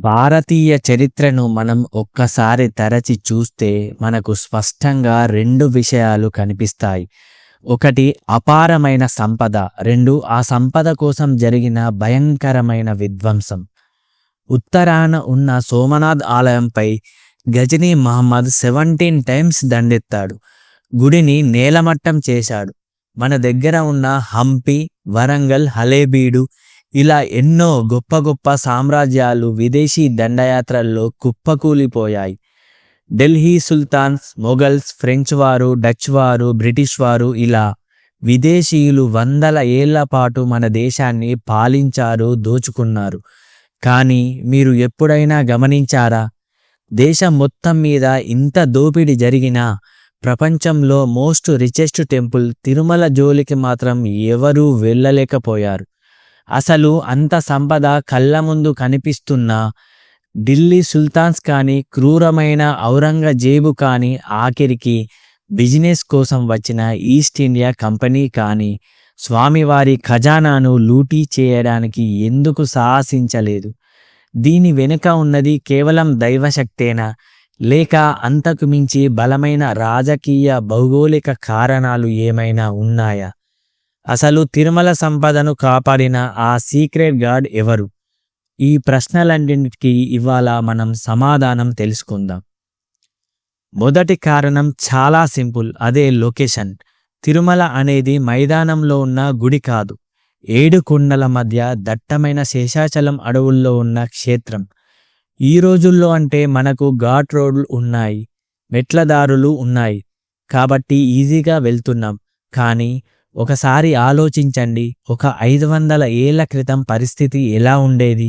భారతీయ చరిత్రను మనం ఒక్కసారి తరచి చూస్తే మనకు స్పష్టంగా రెండు విషయాలు కనిపిస్తాయి. ఒకటి అపారమైన సంపద. రెండు ఆ సంపద కోసం జరిగిన భయంకరమైన విధ్వంసం. ఉత్తరాన ఉన్న సోమనాథ్ ఆలయంపై గజనీ మహమ్మద్ సెవెంటీన్ టైమ్స్ దండెత్తాడు. గుడిని నేలమట్టం చేశాడు. మన దగ్గర ఉన్న హంపి వరంగల్ హలేబీడు ఇలా ఎన్నో గొప్ప గొప్ప సామ్రాజ్యాలు విదేశీ దండయాత్రల్లో కుప్పకూలిపోయాయి. ఢిల్లీ సుల్తాన్స్ మొఘల్స్ ఫ్రెంచ్ వారు డచ్ వారు బ్రిటిష్ వారు ఇలా విదేశీయులు వందల ఏళ్ళ పాటు మన దేశాన్ని పాలించారు దోచుకున్నారు. కానీ మీరు ఎప్పుడైనా గమనించారా? దేశం మొత్తం మీద ఇంత దోపిడీ జరిగినా ప్రపంచంలో మోస్ట్ రిచెస్ట్ టెంపుల్ తిరుమల జోలికి మాత్రం ఎవరూ వెళ్ళలేకపోయారు. అసలు అంత సంపద కళ్ళ ముందు కనిపిస్తున్నా ఢిల్లీ సుల్తాన్స్ కానీ క్రూరమైన ఔరంగజేబు కానీ ఆఖరికి బిజినెస్ కోసం వచ్చిన ఈస్ట్ ఇండియా కంపెనీ కానీ స్వామివారి ఖజానాను లూటీ చేయడానికి ఎందుకు సాహసించలేదు? దీని వెనుక ఉన్నది కేవలం దైవశక్తేనా? లేక అంతకు మించి బలమైన రాజకీయ భౌగోళిక కారణాలు ఏమైనా ఉన్నాయా? అసలు తిరుమల సంపదను కాపాడిన ఆ సీక్రెట్ గార్డ్ ఎవరు? ఈ ప్రశ్నలన్నింటికి ఇవాళ మనం సమాధానం తెలుసుకుందాం. మొదటి కారణం చాలా సింపుల్ అదే లొకేషన్. తిరుమల అనేది మైదానంలో ఉన్న గుడి కాదు. ఏడు కొండల మధ్య దట్టమైన శేషాచలం అడవుల్లో ఉన్న క్షేత్రం. ఈ రోజుల్లో అంటే మనకు ఘాట్ రోడ్లు ఉన్నాయి మెట్లదారులు ఉన్నాయి. కాబట్టి ఈజీగా వెళ్తున్నాం. కానీ ఒకసారి ఆలోచించండి ఒక ఐదు వందల ఏళ్ళ క్రితం పరిస్థితి ఎలా ఉండేది?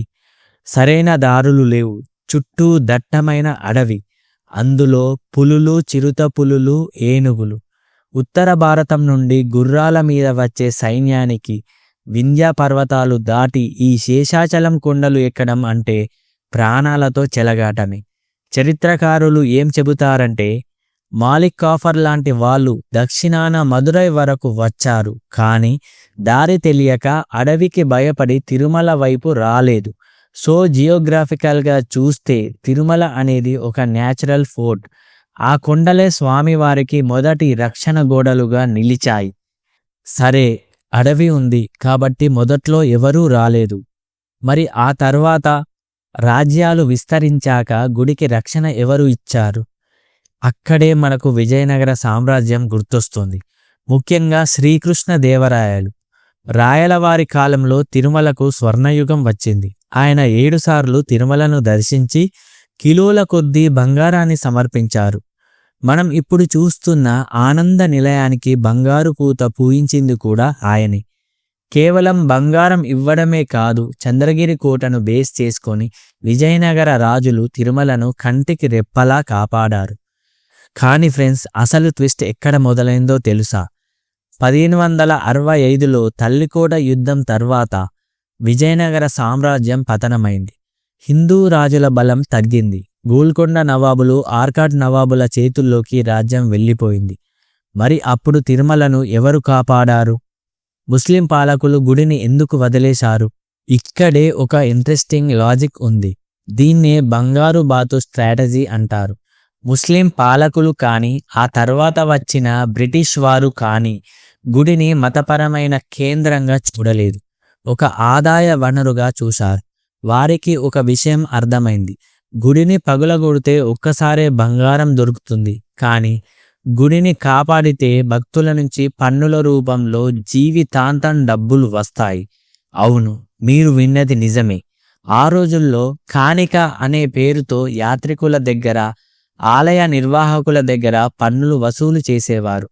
సరైన దారులు లేవు చుట్టూ దట్టమైన అడవి అందులో పులులు చిరుత పులులు ఏనుగులు. ఉత్తర భారతం నుండి గుర్రాల మీద వచ్చే సైన్యానికి వింధ్యా పర్వతాలు దాటి ఈ శేషాచలం కొండలు ఎక్కడం అంటే ప్రాణాలతో చెలగాటమే. చరిత్రకారులు ఏం చెబుతారంటే మాలిక్ కాఫర్ లాంటి వాళ్ళు దక్షిణాన మదురై వరకు వచ్చారు కానీ దారి తెలియక అడవికి భయపడి తిరుమల వైపు రాలేదు. సో జియోగ్రాఫికల్గా చూస్తే తిరుమల అనేది ఒక న్యాచురల్ ఫోర్ట్. ఆ కొండలే స్వామివారికి మొదటి రక్షణ గోడలుగా నిలిచాయి. సరే అడవి ఉంది కాబట్టి మొదట్లో ఎవరూ రాలేదు. మరి ఆ తర్వాత రాజ్యాలు విస్తరించాక గుడికి రక్షణ ఎవరు ఇచ్చారు? అక్కడే మనకు విజయనగర సామ్రాజ్యం గుర్తొస్తుంది. ముఖ్యంగా శ్రీకృష్ణ దేవరాయలు. రాయలవారి కాలంలో తిరుమలకు స్వర్ణయుగం వచ్చింది. ఆయన ఏడుసార్లు తిరుమలను దర్శించి కిలోల కొద్దీ బంగారాన్ని సమర్పించారు. మనం ఇప్పుడు చూస్తున్న ఆనంద నిలయానికి బంగారు పూత పూయించింది కూడా ఆయనే. కేవలం బంగారం ఇవ్వడమే కాదు చంద్రగిరి కోటను బేస్ చేసుకొని విజయనగర రాజులు తిరుమలను కంటికి రెప్పలా కాపాడారు. కానీ ఫ్రెండ్స్ అసలు ట్విస్ట్ ఎక్కడ మొదలైందో తెలుసా? పదిహేను వందల అరవై ఐదులో తల్లికోట యుద్ధం తర్వాత విజయనగర సామ్రాజ్యం పతనమైంది. హిందూ రాజుల బలం తగ్గింది. గోల్కొండ నవాబులు ఆర్కాట్ నవాబుల చేతుల్లోకి రాజ్యం వెళ్ళిపోయింది. మరి అప్పుడు తిరుమలను ఎవరు కాపాడారు? ముస్లిం పాలకులు గుడిని ఎందుకు వదిలేశారు? ఇక్కడే ఒక ఇంట్రెస్టింగ్ లాజిక్ ఉంది. దీన్నే బంగారు బాతు స్ట్రాటజీ అంటారు. ముస్లిం పాలకులు కానీ ఆ తర్వాత వచ్చిన బ్రిటిష్ వారు కానీ గుడిని మతపరమైన కేంద్రంగా చూడలేదు. ఒక ఆదాయ వనరుగా చూశారు. వారికి ఒక విషయం అర్థమైంది. గుడిని పగులగొడితే ఒక్కసారే బంగారం దొరుకుతుంది. కానీ గుడిని కాపాడితే భక్తుల నుంచి పన్నుల రూపంలో జీవితాంతం డబ్బులు వస్తాయి. అవును మీరు విన్నది నిజమే. ఆ రోజుల్లో కానిక అనే పేరుతో యాత్రికుల దగ్గర ఆలయ నిర్వాహకుల దగ్గర పన్నులు వసూలు చేసేవారు.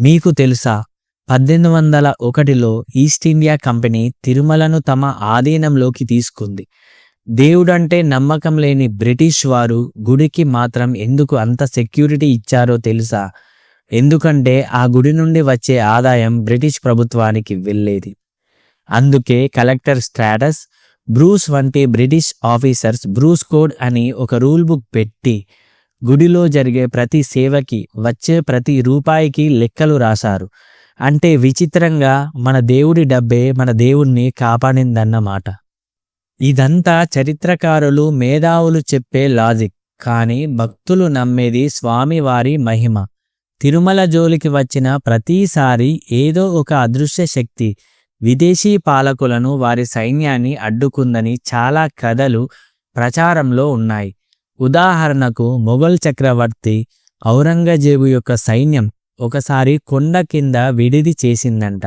మీకు తెలుసా పద్దెనిమిది వందల ఒకటిలో ఈస్ట్ ఇండియా కంపెనీ తిరుమలను తమ ఆధీనంలోకి తీసుకుంది. దేవుడంటే నమ్మకం లేని బ్రిటిష్ వారు గుడికి మాత్రం ఎందుకు అంత సెక్యూరిటీ ఇచ్చారో తెలుసా? ఎందుకంటే ఆ గుడి నుండి వచ్చే ఆదాయం బ్రిటిష్ ప్రభుత్వానికి వెళ్ళేది. అందుకే కలెక్టర్ స్ట్రాటస్ బ్రూస్ వంటి బ్రిటిష్ ఆఫీసర్స్ బ్రూస్ కోడ్ అని ఒక రూల్ బుక్ పెట్టి గుడిలో జరిగే ప్రతి సేవకి వచ్చే ప్రతి రూపాయికి లెక్కలు రాశారు. అంటే విచిత్రంగా మన దేవుడి డబ్బే మన దేవుణ్ణి కాపాడిందన్నమాట ఇదంతా చరిత్రకారులు మేధావులు చెప్పే లాజిక్. కానీ భక్తులు నమ్మేది స్వామివారి మహిమ. తిరుమల జోలికి వచ్చిన ప్రతిసారి ఏదో ఒక అదృశ్య శక్తి. విదేశీ పాలకులను వారి సైన్యాన్ని అడ్డుకుందని చాలా కథలు ప్రచారంలో ఉన్నాయి. ఉదాహరణకు మొఘల్ చక్రవర్తి ఔరంగజేబు యొక్క సైన్యం ఒకసారి కొండ కింద విడిది చేసిందంట.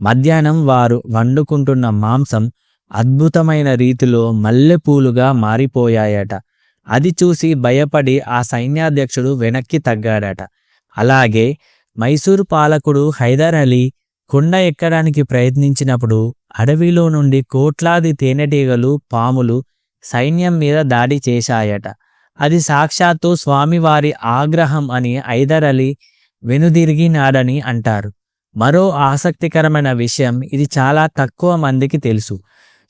మధ్యాహ్నం వారు వండుకుంటున్న మాంసం అద్భుతమైన రీతిలో మల్లెపూలుగా మారిపోయాయట. అది చూసి భయపడి ఆ సైన్యాధ్యక్షుడు వెనక్కి తగ్గాడట. అలాగే మైసూరు పాలకుడు హైదర్ అలీ కొండ ఎక్కడానికి ప్రయత్నించినప్పుడు అడవిలో నుండి కోట్లాది తేనెటీగలు పాములు సైన్యం మీద దాడి చేశాయట. అది సాక్షాత్తు స్వామివారి ఆగ్రహం అని ఐదర్ అలీ వెనుదిరిగినాడని అంటారు. మరో ఆసక్తికరమైన విషయం ఇది చాలా తక్కువ మందికి తెలుసు.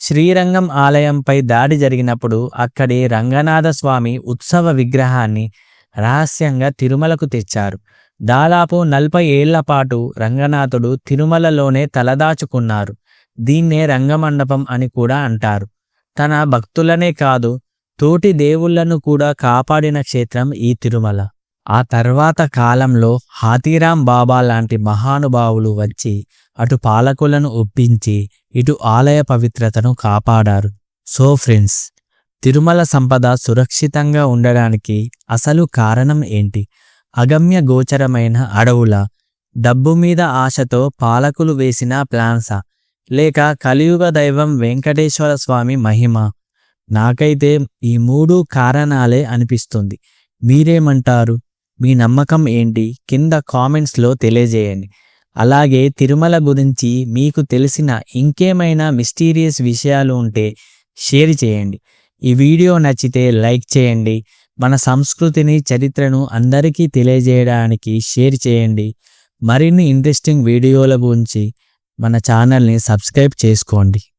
శ్రీరంగం ఆలయంపై దాడి జరిగినప్పుడు అక్కడి రంగనాథ స్వామి ఉత్సవ విగ్రహాన్ని రహస్యంగా తిరుమలకు తెచ్చారు. దాదాపు నలభై ఏళ్ళ పాటు రంగనాథుడు తిరుమలలోనే తలదాచుకున్నారు. దీన్నే రంగమండపం అని కూడా అంటారు. తన భక్తులనే కాదు తోటి దేవుళ్ళను కూడా కాపాడిన క్షేత్రం ఈ తిరుమల. ఆ తర్వాత కాలంలో హాతీరాం బాబా లాంటి మహానుభావులు వచ్చి అటు పాలకులను ఒప్పించి ఇటు ఆలయ పవిత్రతను కాపాడారు. సో ఫ్రెండ్స్ తిరుమల సంపద సురక్షితంగా ఉండడానికి అసలు కారణం ఏంటి? అగమ్య గోచరమైన అడవుల డబ్బు మీద ఆశతో పాలకులు వేసిన ప్లాన్సా? లేక కలియుగ దైవం వెంకటేశ్వర స్వామి మహిమ? నాకైతే ఈ మూడు కారణాలే అనిపిస్తుంది. మీరేమంటారు? మీ నమ్మకం ఏంటి? కింద కామెంట్స్లో తెలియజేయండి. అలాగే తిరుమల గురించి మీకు తెలిసిన ఇంకేమైనా మిస్టీరియస్ విషయాలు ఉంటే షేర్ చేయండి. ఈ వీడియో నచ్చితే లైక్ చేయండి. మన సంస్కృతిని చరిత్రను అందరికీ తెలియజేయడానికి షేర్ చేయండి. మరిన్ని ఇంట్రెస్టింగ్ వీడియోల గురించి మన ఛానల్ని సబ్స్క్రైబ్ చేసుకోండి.